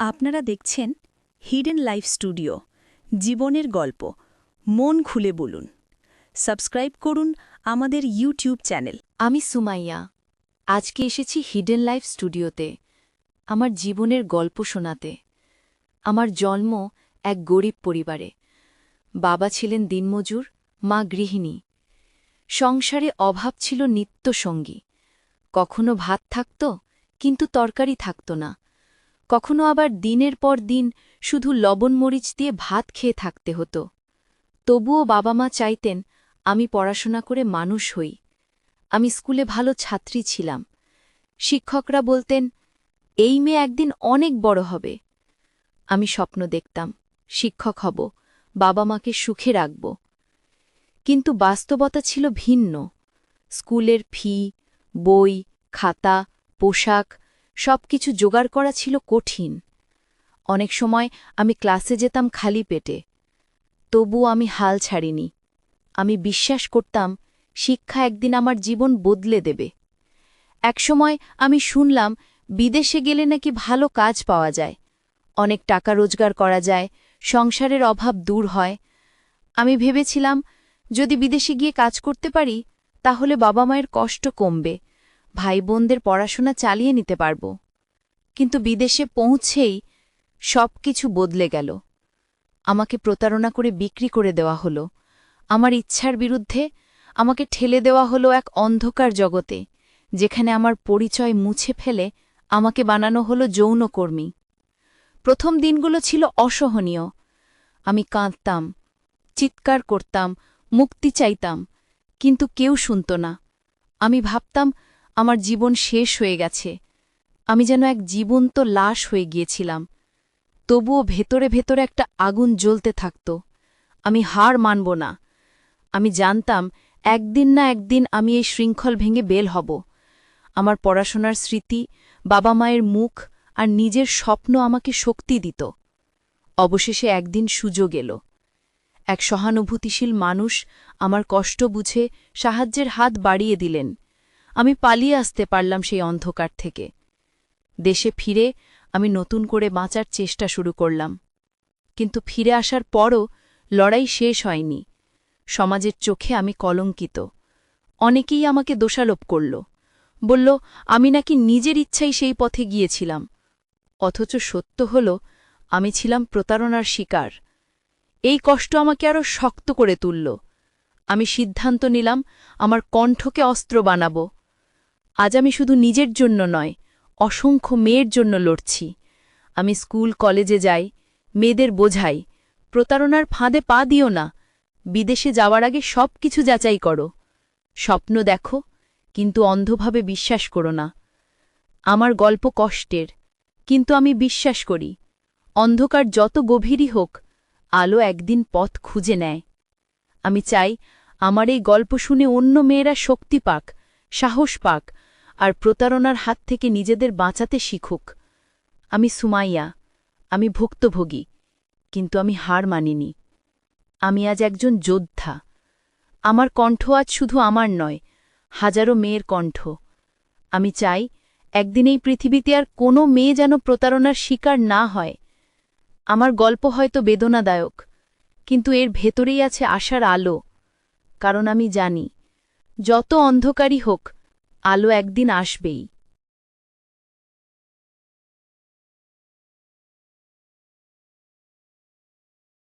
আপনারা দেখছেন hidden life studio জীবনের গল্প। মন খুলে বলুন। সাবস্ক্রাইব করুন আমাদের ইউটিউব চ্যানেল আমি সুমাইয়া। আজকে এসেছি হিডেন লাইফ স্টুডিওতে আমার জীবনের গল্প শোনাতে। আমার জন্ম এক গরিব পরিবারে। বাবা ছিলেন দিনমজুর, মা গৃহিণী। সংসারে অভাব ছিল নিত্যসঙ্গী। কখনো ভাত থাকত, কিন্তু তরকারি থাকত না। কখনো আবার দিনের পর দিন শুধু লবণ মরিচ দিয়ে ভাত খেয়ে থাকতে হতো। তবুও বাবা মা চাইতেন আমি পড়াশোনা করে মানুষ হই। আমি স্কুলে ভালো ছাত্রী ছিলাম। শিক্ষকরা বলতেন, এই মেয়ে একদিন অনেক বড় হবে। আমি স্বপ্ন দেখতাম, শিক্ষক হব, বাবা মাকে সুখে রাখব। কিন্তু বাস্তবতা ছিল ভিন্ন। স্কুলের ফি, বই, খাতা, পোশাক সবকিছু জোগাড় করা ছিল কঠিন। অনেক সময় আমি ক্লাসে যেতাম খালি পেটে। তবুও আমি হাল ছাড়িনি। আমি বিশ্বাস করতাম, শিক্ষা একদিন আমার জীবন বদলে দেবে। একসময় আমি শুনলাম, বিদেশে গেলে নাকি ভালো কাজ পাওয়া যায়। অনেক টাকা রোজগার করা যায়, সংসারের অভাব দূর হয়। আমি ভেবেছিলাম, যদি বিদেশে গিয়ে কাজ করতে পারি, তাহলে বাবা মায়ের কষ্ট কমবে। ভাই বোনদের পড়াশোনা চালিয়ে নিতে পারব। কিন্তু বিদেশে পৌঁছেই সব কিছু বদলে গেল। আমাকে প্রতারণা করে বিক্রি করে দেওয়া হলো। আমার ইচ্ছার বিরুদ্ধে আমাকে ঠেলে দেওয়া হলো এক অন্ধকার জগতে, যেখানে আমার পরিচয় মুছে ফেলে আমাকে বানানো হলো যৌনকর্মী। প্রথম দিনগুলো ছিল অসহনীয়। আমি কাঁদতাম, চিৎকার করতাম, মুক্তি চাইতাম, কিন্তু কেউ শুনত না। আমি ভাবতাম আমার জীবন শেষ হয়ে গেছে। আমি যেন এক জীবন্ত লাশ হয়ে গিয়েছিলাম। তবুও ভেতরে ভেতরে একটা আগুন জ্বলতে থাকত। আমি হার মানব না। আমি জানতাম, একদিন না একদিন আমি এই শৃঙ্খল ভেঙে বেল হব। আমার পড়াশোনার স্মৃতি, বাবা মায়ের মুখ আর নিজের স্বপ্ন আমাকে শক্তি দিত। অবশেষে একদিন সুযোগ এলো। এক সহানুভূতিশীল মানুষ আমার কষ্ট বুঝে সাহায্যের হাত বাড়িয়ে দিলেন। আমি পালিয়ে আসতে পারলাম সেই অন্ধকার থেকে। দেশে ফিরে আমি নতুন করে বাঁচার চেষ্টা শুরু করলাম। কিন্তু ফিরে আসার পরও লড়াই শেষ হয়নি। সমাজের চোখে আমি কলঙ্কিত। অনেকেই আমাকে দোষারোপ করল। বলল, আমি নাকি নিজের ইচ্ছাই সেই পথে গিয়েছিলাম। অথচ সত্য হল, আমি ছিলাম প্রতারণার শিকার। এই কষ্ট আমাকে আরও শক্ত করে তুলল। আমি সিদ্ধান্ত নিলাম, আমার কণ্ঠকে অস্ত্র বানাব। আজ আমি শুধু নিজের জন্য নয়, অসংখ্য মেয়ের জন্য লড়ছি। আমি স্কুল, কলেজে যাই, মেয়েদের বোঝাই, প্রতারণার ফাঁদে পা দিও না, বিদেশে যাওয়ার আগে সব কিছু যাচাই করো। স্বপ্ন দেখো, কিন্তু অন্ধভাবে বিশ্বাস করো না। আমার গল্প কষ্টের, কিন্তু আমি বিশ্বাস করি, অন্ধকার যত গভীরই হোক, আলো একদিন পথ খুঁজে নেয়। আমি চাই, আমার এই গল্প শুনে অন্য মেয়েরা শক্তি পাক, সাহস পাক আর প্রতারণার হাত থেকে নিজেদের বাঁচাতে শিখুক। আমি সুমাইয়া, আমি ভুক্তভোগী, কিন্তু আমি হার মানিনি। আমি আজ একজন যোদ্ধা। আমার কণ্ঠ আজ শুধু আমার নয়, হাজারো মেয়ের কণ্ঠ। আমি চাই একদিন এই পৃথিবীতে আর কোনো মেয়ে যেন প্রতারণার শিকার না হয়। আমার গল্প হয়তো বেদনাদায়ক, কিন্তু এর ভেতরেই আছে আশার আলো। কারণ আমি জানি, যত অন্ধকারই হোক আলো একদিন আসবেই।